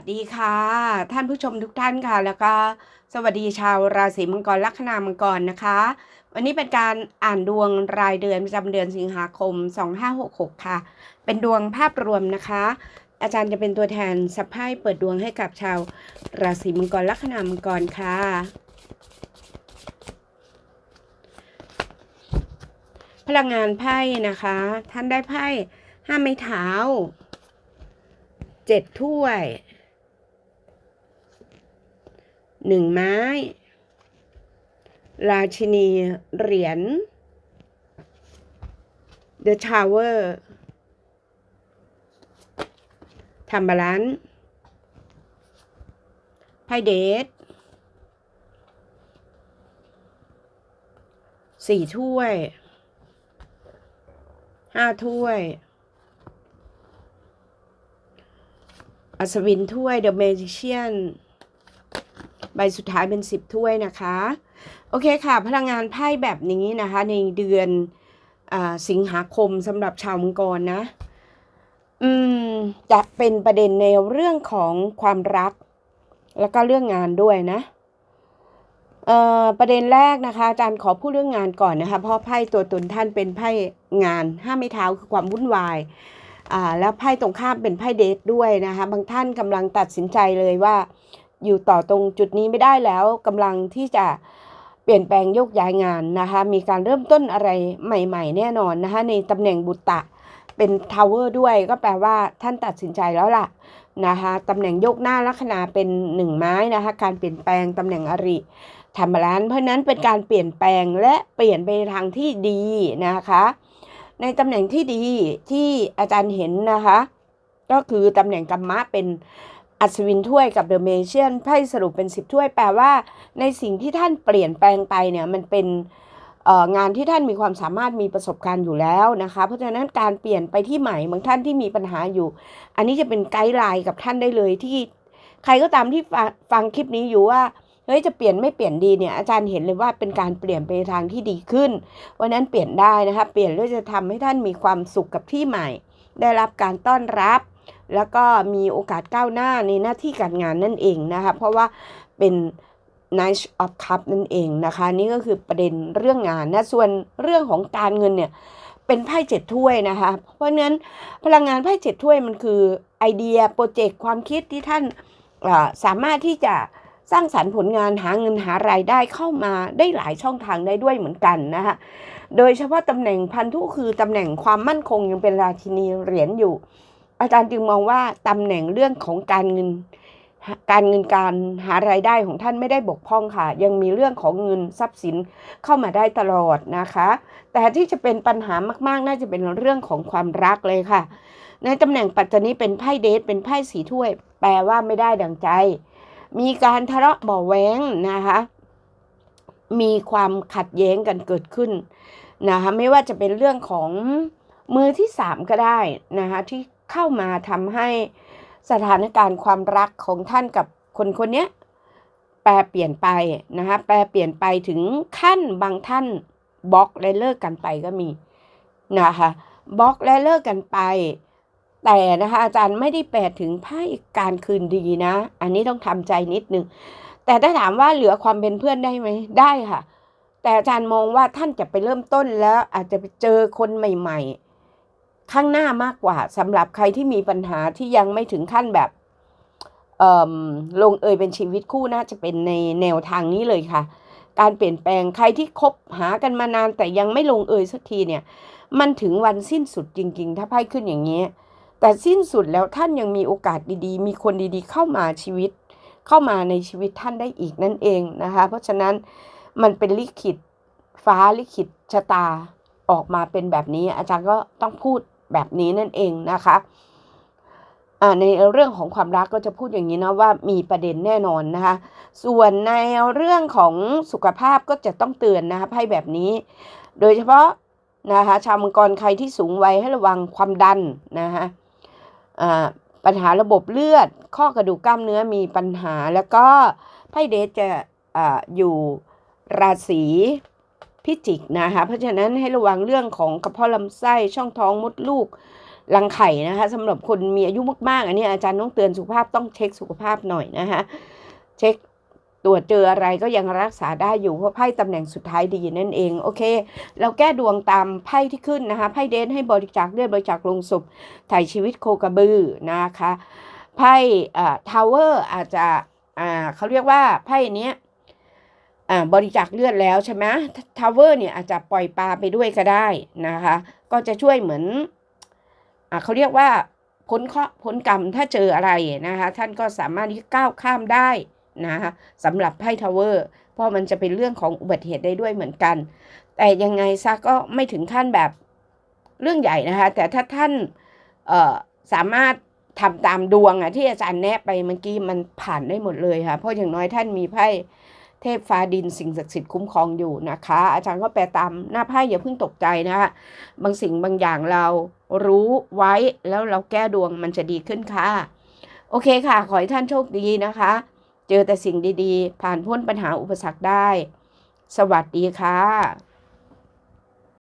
วัสดีค่ะ ท่านผู้ชมทุกท่านค่ะ แล้วก็สวัสดีชาวราศีมังกรลัคนามังกรนะคะ วันนี้เป็นการอ่านดวงรายเดือนประจำเดือนสิงหาคม 2566 ค่ะ เป็นดวงภาพรวมนะคะ อาจารย์จะเป็นตัวแทนสัพไพ่เปิดดวงให้กับชาวราศีมังกรลัคนามังกรค่ะพลังงานไพ่นะคะ ท่านได้ไพ่ห้าไม้เท้าเจ็ดถ้วย หนึ่งไม้ ราชินีเหรียญ The Tower ทำบาลานซ์ไพ่เดทสี่ถ้วย ห้าถ้วย อัศวินถ้วย The Magician ใบสุดท้ายเป็นสิบถ้วยนะคะ โอเคค่ะ พลังงานไพ่แบบนี้นะคะ ในเดือนอสิงหาคมสำหรับชาวมังกรนะ อืม จะเป็นประเด็นในเรื่องของความรัก แล้วก็เรื่องงานด้วยนะประเด็นแรกนะคะอาจารย์ขอพูดเรื่องงานก่อนนะคะ เพราะไพ่ตัวตนท่านเป็นไพ่งานห้าไม่เท้าคือความวุ่นวายแล้วไพ่ตรงข้ามเป็นไพ่เดทด้วยนะคะ บางท่านกำลังตัดสินใจเลยว่า อยู่ต่อตรงจุดนี้ไม่ได้แล้วกำลังที่จะเปลี่ยนแปลงโยกย้ายงานนะคะมีการเริ่มต้นอะไรใหม่ ๆ แน่นอนนะคะในตำแหน่งบุตตะเป็นทาวเวอร์ด้วยก็แปลว่าท่านตัดสินใจแล้วล่ะนะคะตำแหน่งโยกหน้าลัคนาเป็นหนึ่งไม้นะคะการเปลี่ยนแปลงตำแหน่งอริธรรมล้านเพราะฉะนั้นเป็นการเปลี่ยนแปลงและเปลี่ยนไปทางที่ดีนะคะ ในตำแหน่งที่ดีที่อาจารย์เห็นนะคะ ก็คือตำแหน่งกรรมะเป็น อัศวินถ้วยกับเดอะเมเชียนไพ่สรุปเป็นสิบถ้วย แปลว่า ในสิ่งที่ท่านเปลี่ยนแปลงไปเนี่ยมันเป็นงานที่ท่านมีความสามารถมีประสบการณ์อยู่แล้วนะคะ เพราะฉะนั้นการเปลี่ยนไปที่ใหม่บางท่านที่มีปัญหาอยู่ อันนี้จะเป็นไกด์ไลน์กับท่านได้เลยที่ใครก็ตามที่ฟังคลิปนี้อยู่ว่าเฮ้ยจะเปลี่ยนไม่เปลี่ยนดีเนี่ยอาจารย์เห็นเลยว่าเป็นการเปลี่ยนไปทางที่ดีขึ้นวันนั้นเปลี่ยนได้นะคะเปลี่ยนแล้วจะทำให้ท่านมีความสุขกับที่ใหม่ ได้รับการต้อนรับ แล้วก็มีโอกาสก้าวหน้าในหน้าที่การงานนั่นเองนะคะเพราะว่าเป็น Knight of Cup นั่นเองนะคะ นี่ก็คือประเด็นเรื่องงานนะส่วนเรื่องของการเงินเนี่ยเป็นไพ่เจ็ดถ้วยนะคะ เพราะฉะนั้นพลังงานไพ่เจ็ดถ้วยมันคือไอเดียโปรเจกต์ความคิดที่ท่านสามารถที่จะสร้างสรรค์ผลงานหาเงินหารายได้เข้ามาได้หลายช่องทางได้ด้วยเหมือนกันนะคะ โดยเฉพาะตำแหน่งพันธุคือตำแหน่งความมั่นคงยังเป็นราชินีเหรียญอยู่ อาจารย์จึงมองว่าตำแหน่งเรื่องของการเงิน การเงินการหารายได้ของท่านไม่ได้บกพร่องค่ะ ยังมีเรื่องของเงินทรัพย์สินเข้ามาได้ตลอดนะคะ แต่ที่จะเป็นปัญหามากๆ น่าจะเป็นเรื่องของความรักเลยค่ะ ในตำแหน่งปัจจุบันนี้เป็นไพ่เดทเป็นไพ่สีถ้วย แปลว่าไม่ได้ดังใจ มีการทะเลาะเบาะแว้งนะคะ มีความขัดแย้งกันเกิดขึ้นนะคะไม่ว่าจะเป็นเรื่องของมือที่สามก็ได้นะคะที่เข้ามาทำให้สถานการณ์ความรักของท่านกับคนคนนี้แปรเปลี่ยนไปนะคะแปรเปลี่ยนไปถึงขั้นบางท่านบล็อกและเลิกกันไปก็มีนะคะบล็อกและเลิกกันไป แต่นะคะอาจารย์ไม่ได้แปลถึงไพ่การคืนดีนะ อันนี้ต้องทำใจนิดนึง แต่ถ้าถามว่าเหลือความเป็นเพื่อนได้ไหมได้ค่ะ แต่อาจารย์มองว่าท่านจะไปเริ่มต้นแล้วอาจจะไปเจอคนใหม่ ๆ ข้างหน้ามากกว่าสำหรับใครที่มีปัญหาที่ยังไม่ถึงขั้นแบบลงเอยเป็นชีวิตคู่น่าจะเป็นในแนวทางนี้เลยค่ะ การเปลี่ยนแปลงใครที่คบหากันมานานแต่ยังไม่ลงเอยสักทีเนี่ย มันถึงวันสิ้นสุดจริง ๆ ถ้าไพ่ขึ้นอย่างนี้ แต่สิ้นสุดแล้วท่านยังมีโอกาสดีๆ มีคนดีๆ เข้ามาชีวิต เข้ามาในชีวิตท่านได้อีกนั่นเองนะคะ เพราะฉะนั้นมันเป็นลิขิตฟ้าลิขิตชะตาออกมาเป็นแบบนี้ อาจารย์ก็ต้องพูดแบบนี้นั่นเองนะคะในเรื่องของความรักก็จะพูดอย่างนี้นะว่ามีประเด็นแน่นอนนะคะ ส่วนในเรื่องของสุขภาพก็จะต้องเตือนนะคะไพ่แบบนี้ โดยเฉพาะนะคะชาวมังกรใครที่สูงวัยให้ระวังความดันนะคะอ่า ปัญหาระบบเลือด ข้อกระดูกกล้ามเนื้อมีปัญหา แล้วก็ไพ่เดชจะออยู่ราศีพิจิกนะคะเพราะฉะนั้นให้ระวังเรื่องของกระเพาะลำไส้ช่องท้องมดลูกรังไข่นะคะสำหรับคนมีอายุมากๆ อันนี้อาจารย์ต้องเตือนสุขภาพต้องเช็คสุขภาพหน่อยนะคะเช็ค ตรวจเจออะไรก็ยังรักษาได้อยู่เพราะไพ่ตำแหน่งสุดท้ายดีนั่นเองโอเค เราแก้ดวงตามไพ่ที่ขึ้นนะคะไพ่เดนให้บริจาคเลือดบริจาคลงศพถ่ายชีวิตโคกระบือนะคะไพ่ทาวเวอร์อาจจะอ่าเขาเรียกว่าไพ่เนี้ยอ่าบริจาคเลือดแล้วใช่ไหมทาวเวอร์เนี่ยอาจจะปล่อยปลาไปด้วยก็ได้นะคะ ก็จะช่วยเหมือนอ่าเขาเรียกว่าพ้นเคราะห์พ้นกรรมถ้าเจออะไรนะคะ ท่านก็สามารถที่ก้าวข้ามได้ นะคะสำหรับไพ่ทาวเวอร์เพราะมันจะเป็นเรื่องของอุบัติเหตุได้ด้วยเหมือนกัน แต่ยังไงซะก็ไม่ถึงขั้นแบบเรื่องใหญ่นะคะ แต่ถ้าท่านสามารถทำตามดวงอะที่อาจารย์แนะไปเมื่อกี้มันผ่านได้หมดเลยค่ะ เพราะอย่างน้อยท่านมีไพ่เทพฟ้าดินสิ่งศักดิ์สิทธิ์คุ้มครองอยู่นะคะ อาจารย์ก็แปลตามหน้าไพ่อย่าเพิ่งตกใจนะคะบางสิ่งบางอย่างเรารู้ไว้แล้วเราแก้ดวงมันจะดีขึ้นค่ะ โอเคค่ะ ขอให้ท่านโชคดีนะคะ เจอแต่สิ่งดีๆ ผ่านพ้นปัญหาอุปสรรคได้ สวัสดีค่ะ